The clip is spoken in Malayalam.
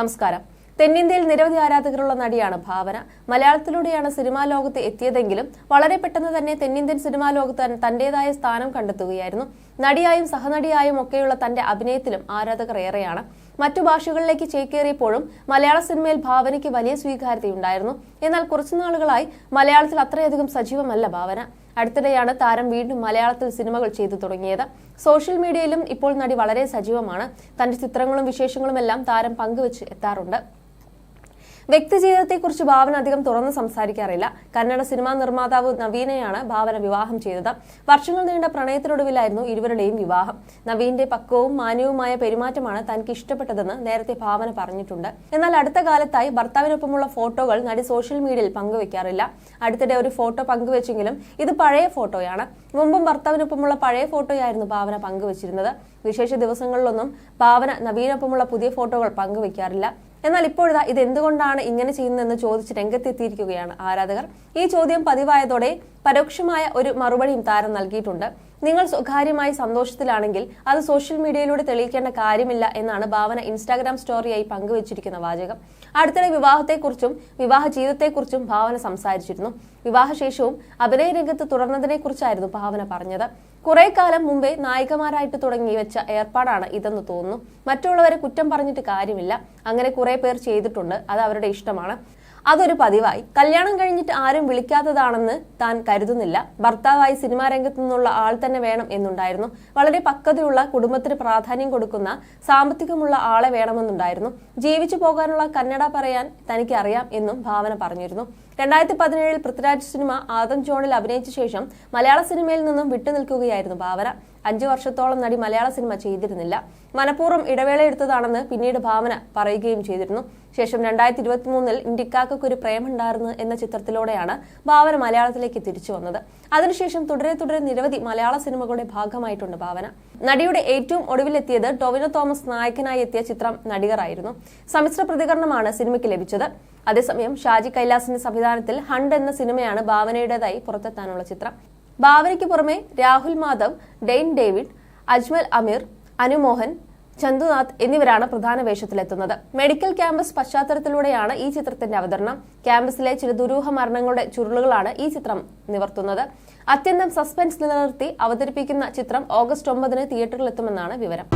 നമസ്കാരം. തെന്നിന്ത്യയിൽ നിരവധി ആരാധകരുള്ള നടിയാണ് ഭാവന. മലയാളത്തിലൂടെയാണ് സിനിമാ ലോകത്ത് എത്തിയതെങ്കിലും വളരെ പെട്ടെന്ന് തന്നെ തെന്നിന്ത്യൻ സിനിമാ ലോകത്ത് തന്റേതായ സ്ഥാനം കണ്ടെത്തുകയായിരുന്നു. നടിയായും സഹനടിയായും ഒക്കെയുള്ള തന്റെ അഭിനയത്തിലും ആരാധകർ ഏറെയാണ്. മറ്റു ഭാഷകളിലേക്ക് ചേക്കേറിയപ്പോഴും മലയാള സിനിമയിൽ ഭാവനയ്ക്ക് വലിയ സ്വീകാര്യതയുണ്ടായിരുന്നു. എന്നാൽ കുറച്ചുനാളുകളായി മലയാളത്തിൽ അത്രയധികം സജീവമല്ല ഭാവന. അടുത്തിടെയാണ് താരം വീണ്ടും മലയാളത്തിൽ സിനിമകൾ ചെയ്തു തുടങ്ങിയത്. സോഷ്യൽ മീഡിയയിലും ഇപ്പോൾ നടി വളരെ സജീവമാണ്. തന്റെ ചിത്രങ്ങളും വിശേഷങ്ങളുമെല്ലാം താരം പങ്കുവച്ച് എത്താറുണ്ട്. വ്യക്തിജീവിതത്തെക്കുറിച്ച് ഭാവന അധികം തുറന്ന് സംസാരിക്കാറില്ല. കന്നഡ സിനിമാ നിർമ്മാതാവ് നവീനെയാണ് ഭാവന വിവാഹം ചെയ്തത്. വർഷങ്ങൾ നീണ്ട പ്രണയത്തിനൊടുവിലായിരുന്നു ഇരുവരുടെയും വിവാഹം. നവീന്റെ പക്വവും മാന്യവുമായ പെരുമാറ്റമാണ് തനിക്ക് ഇഷ്ടപ്പെട്ടതെന്ന് നേരത്തെ ഭാവന പറഞ്ഞിട്ടുണ്ട്. എന്നാൽ അടുത്ത കാലത്തായി ഭർത്താവിനൊപ്പമുള്ള ഫോട്ടോകൾ നടി സോഷ്യൽ മീഡിയയിൽ പങ്കുവെക്കാറില്ല. അടുത്തിടെ ഒരു ഫോട്ടോ പങ്കുവെച്ചെങ്കിലും ഇത് പഴയ ഫോട്ടോയാണ്. മുമ്പും ഭർത്താവിനൊപ്പമുള്ള പഴയ ഫോട്ടോയായിരുന്നു ഭാവന പങ്കുവച്ചിരുന്നത്. വിശേഷ ദിവസങ്ങളിലൊന്നും ഭാവന നവീനൊപ്പമുള്ള പുതിയ ഫോട്ടോകൾ പങ്കുവെക്കാറില്ല. എന്നാൽ ഇപ്പോഴിതാ ഇത് എന്തുകൊണ്ടാണ് ഇങ്ങനെ ചെയ്യുന്നതെന്ന് ചോദിച്ച് രംഗത്തെത്തിയിരിക്കുകയാണ് ആരാധകർ. ഈ ചോദ്യം പതിവായതോടെ പരോക്ഷമായ ഒരു മറുപടിയും താരം നൽകിയിട്ടുണ്ട്. നിങ്ങൾ സ്വകാര്യമായി സന്തോഷത്തിലാണെങ്കിൽ അത് സോഷ്യൽ മീഡിയയിലൂടെ തെളിയിക്കേണ്ട കാര്യമില്ല എന്നാണ് ഭാവന ഇൻസ്റ്റാഗ്രാം സ്റ്റോറിയായി പങ്കുവച്ചിരിക്കുന്ന വാചകം. അടുത്തിടെ വിവാഹത്തെക്കുറിച്ചും വിവാഹ ജീവിതത്തെക്കുറിച്ചും ഭാവന സംസാരിച്ചിരുന്നു. വിവാഹശേഷവും അഭിനയ രംഗത്ത് തുടർന്നതിനെക്കുറിച്ചായിരുന്നു ഭാവന പറഞ്ഞത്. കുറെ കാലം മുമ്പേ നായികമാരായിട്ട് തുടങ്ങി വെച്ച ഏർപ്പാടാണ് ഇതെന്ന് തോന്നുന്നു. മറ്റുള്ളവരെ കുറ്റം പറഞ്ഞിട്ട് കാര്യമില്ല. അങ്ങനെ കുറെ പേർ ചെയ്തിട്ടുണ്ട്. അത് അവരുടെ ഇഷ്ടമാണ്. അതൊരു പതിവായി. കല്യാണം കഴിഞ്ഞിട്ട് ആരും വിളിക്കാത്തതാണെന്ന് താൻ കരുതുന്നില്ല. ഭർത്താവായി സിനിമാ രംഗത്തു നിന്നുള്ള ആൾ തന്നെ വേണം എന്നുണ്ടായിരുന്നു. വളരെ പക്വതയുള്ള കുടുംബത്തിന് പ്രാധാന്യം കൊടുക്കുന്ന സാമ്പത്തികമുള്ള ആളെ വേണമെന്നുണ്ടായിരുന്നു. ജീവിച്ചു പോകാനുള്ള കന്നഡ പറയാൻ തനിക്ക് അറിയാം എന്നും ഭാവന പറഞ്ഞിരുന്നു. രണ്ടായിരത്തി പതിനേഴിൽ പൃഥ്വിരാജ് സിനിമ ആദം ജോണിൽ അഭിനയിച്ച ശേഷം മലയാള സിനിമയിൽ നിന്നും വിട്ടുനിൽക്കുകയായിരുന്നു ഭാവന അഞ്ചു വർഷത്തോളം നടി മലയാള സിനിമ ചെയ്തിരുന്നില്ല. മനഃപൂർവം ഇടവേള എടുത്തതാണെന്ന് പിന്നീട് ഭാവന പറയുകയും ചെയ്തിരുന്നു. ശേഷം രണ്ടായിരത്തി ഇരുപത്തി മൂന്നിൽ ഇന്ത്യക്കാക്കൊരു പ്രേമുണ്ടായിരുന്നു എന്ന ചിത്രത്തിലൂടെയാണ് ഭാവന മലയാളത്തിലേക്ക് തിരിച്ചു വന്നത്. അതിനുശേഷം തുടരെ തുടരെ നിരവധി മലയാള സിനിമകളുടെ ഭാഗമായിട്ടുണ്ട് ഭാവന നടിയുടെ ഏറ്റവും ഒടുവിലെത്തിയത് ടൊവിനോ തോമസ് നായകനായി എത്തിയ ചിത്രം നടികറായിരുന്നു. സമ്മിശ്ര പ്രതികരണമാണ് സിനിമയ്ക്ക് ലഭിച്ചത്. അതേസമയം ഷാജി കൈലാസിന്റെ സംവിധാനത്തിൽ ഹണ്ട് എന്ന സിനിമയാണ് ഭാവനയുടേതായി പുറത്തെത്താനുള്ള ചിത്രം. ഭാവനയ്ക്ക് പുറമെ രാഹുൽ മാധവ് ഡെയ്ൻ ഡേവിഡ് അജ്മൽ അമീർ അനുമോഹൻ ചന്തുനാഥ് എന്നിവരാണ് പ്രധാന വേഷത്തിലെത്തുന്നത്. മെഡിക്കൽ ക്യാമ്പസ് പശ്ചാത്തലത്തിലൂടെയാണ് ഈ ചിത്രത്തിന്റെ അവതരണം. ക്യാമ്പസിലെ ചില ദുരൂഹ മരണങ്ങളുടെ ചുരുളുകളാണ് ഈ ചിത്രം നിവർത്തുന്നത്. അത്യന്തം സസ്പെൻസ് നിലനിർത്തി അവതരിപ്പിക്കുന്ന ചിത്രം ഓഗസ്റ്റ് ഒമ്പതിന് തിയേറ്ററിലെത്തുമെന്നാണ് വിവരം.